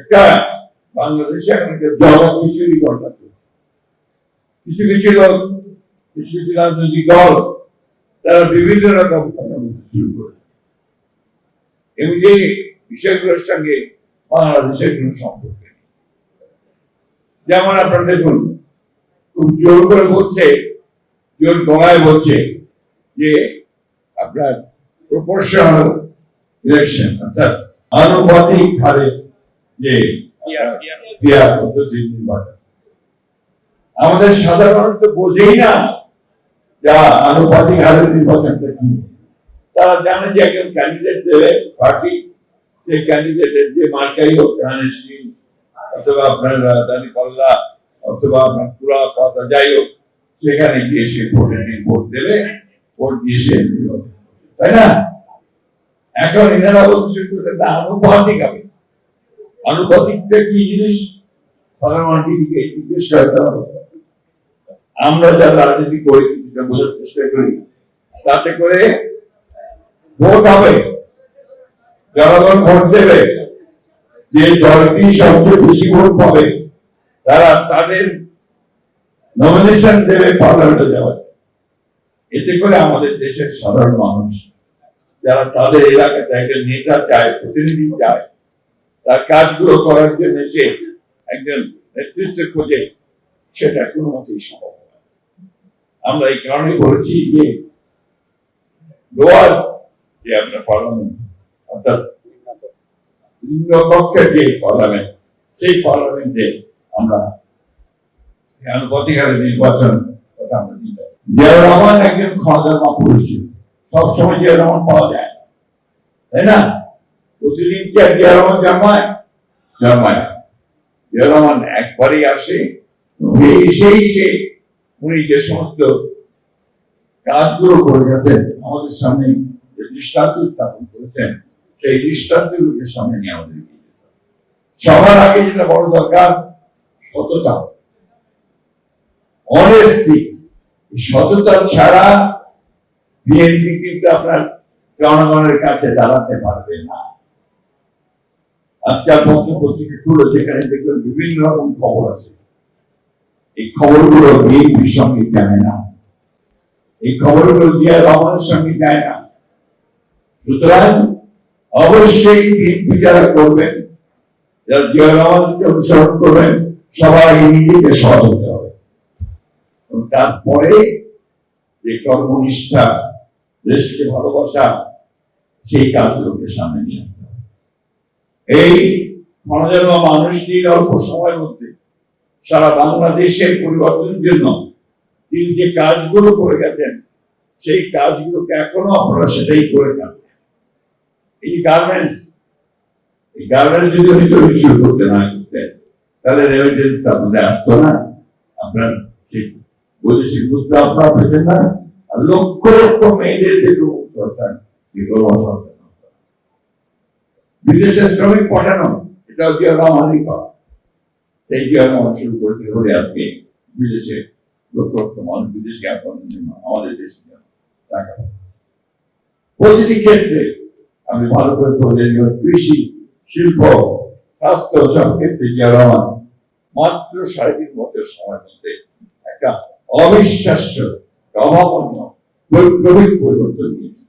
একটা বাংলাদেশে এখন একটা জবাব খিচুড়ি ঘটনা চলছে। কিছু কিছু লোক, কিছু কিছু রাজনৈতিক দল, তারা বিভিন্ন রকম কথা বলতে শুরু করে এবং যে বিষয়গুলোর সঙ্গে বাংলাদেশের কোনো সম্পর্ক যেমন আপনারা দেখুন, খুব জোর করে বলছে, জোর গলায় বলছে যে আপনার প্রপোর্শনাল ইলেকশন, অর্থাৎ আনুপাতিক হারে যে ক্রিয়া পদ্ধতি নির্বাচন আমাদের সাধারণত বোঝেই না যা আনুপাতিক হারে নির্বাচনটা কি। তারা জানে যে একজন ক্যান্ডিডেট দেবে পার্টি সেই ক্যান্ডিডেটের যে মার্কাই হোক অথবা আপনার দানি কল্লা অথবা আপনার পুরা পাতা যাই হোক সেখানে গিয়ে সে ভোটের দিন ভোট দেবে ভোট দিয়ে সে তাই না? এখন এনারা না আনুপাতিক হবে। আনুপাতিকটা কি জিনিস? মানুষকে জিজ্ঞেস করতে হবে। আমরা যা রাজনীতি করি কিছুটা বোঝার চেষ্টা করি। তাতে করে ভোট হবে। জনগণ ভোট দেবে। যে দলটি সবচেয়ে বেশি ভোট পাবে, তারা তাদের নমিনেশন দেবে পার্লামেন্টে যাওয়ার। এতে করে আমাদের দেশের সাধারণ মানুষ, যারা তাদের এলাকাতে একজন নেতা চায়, প্রতিনিধি চায় তার কাজগুলো করার জন্য সে একজন নেতৃত্ব খোঁজে, সেটা কোনো মতেই সম্ভব। আমরা এই কারণে বলেছি যে লোয়ার যে আপনার পার্লামেন্ট, অর্থাৎ নিম্ন কক্ষের যে পার্লামেন্ট, সেই পার্লামেন্টে আমরা আনুপাতিক নির্বাচন কথা আমরা চিন্তা। জিয়াউর রহমান একজন ক্ষমতার পুরুষ ছিল সবসময় জিয়াউর রহমান পাওয়া যায় না। তাই না প্রতিদিন কি আর জিয়াউর রহমান জন্মায় জন্মায়। জিয়াউর রহমান একবারই আসে এসেই সে উনি যে সমস্ত কাজগুলো করে গেছেন, আমাদের সামনে যে দৃষ্টান্ত স্থাপন করেছেন, সেই দৃষ্টান্তগুলোকে সামনে নিয়ে আমাদের। সবার আগে যেটা বড় দরকার, সততা অনেস্টি সততা ছাড়া বিএনপি কিন্তু আপনার জনগণের কাছে দাঁড়াতে পারবে না আজকাল পত্র পত্রিকা খুলে, যেখানে দেখবেন বিভিন্ন রকম খবর আছে। এই খবরগুলো বিএনপির সঙ্গে যায় না। এই খবরগুলো জিয়া রহমানের সঙ্গে যায় না। সুতরাং অবশ্যই বিএনপি যারা করবেন, যারা জিয়া রহমানকে অনুসরণ করবেন, সবাই নিজেকে সৎ হতে হবে। তারপরে যে কর্মনিষ্ঠা, দেশকে ভালোবাসা, সেই কাজগুলোকে সামনে নিয়ে আসতে হবে। এই মনোজন্ম মানুষটি অল্প সময়ের মধ্যে সারা বাংলাদেশের পরিবর্তনের জন্য তিনি যে কাজগুলো করে গেছেন, সেই কাজগুলোকে এখনও আপনারা সেটাই করে থাকবেন এই গার্মেন্টস এই গার্মেন্টস যদি উনি তৈরি শুরু করতে না করতেন, তাহলে রেমিটেন্স আপনাদের আসতো না আপনার সেই বৈদেশিক মুদ্রা আপনারা পেতেন না আর লক্ষ লক্ষ মেয়েদের যে সরকার যে কর্মসংস্থান। বিদেশে শ্রমিক পাঠানো এটাও জিয়া রহমানই করা সেই জিয়া রহমান শুরু করতে হলে আজকে বিদেশে লক্ষ লক্ষ মানুষ বিদেশকে আপনাদের জন্য আমাদের জন্য টাকা প্রতিটি ক্ষেত্রে আমি ভালো করে বলে কৃষি, শিল্প, স্বাস্থ্য সব ক্ষেত্রে জিয়া মাত্র সাড়ে তিন বছর সময়ের মধ্যে একটা অবিশ্বাস্য অভাবনীয় বৈপ্লবিক পরিবর্তন নিয়েছে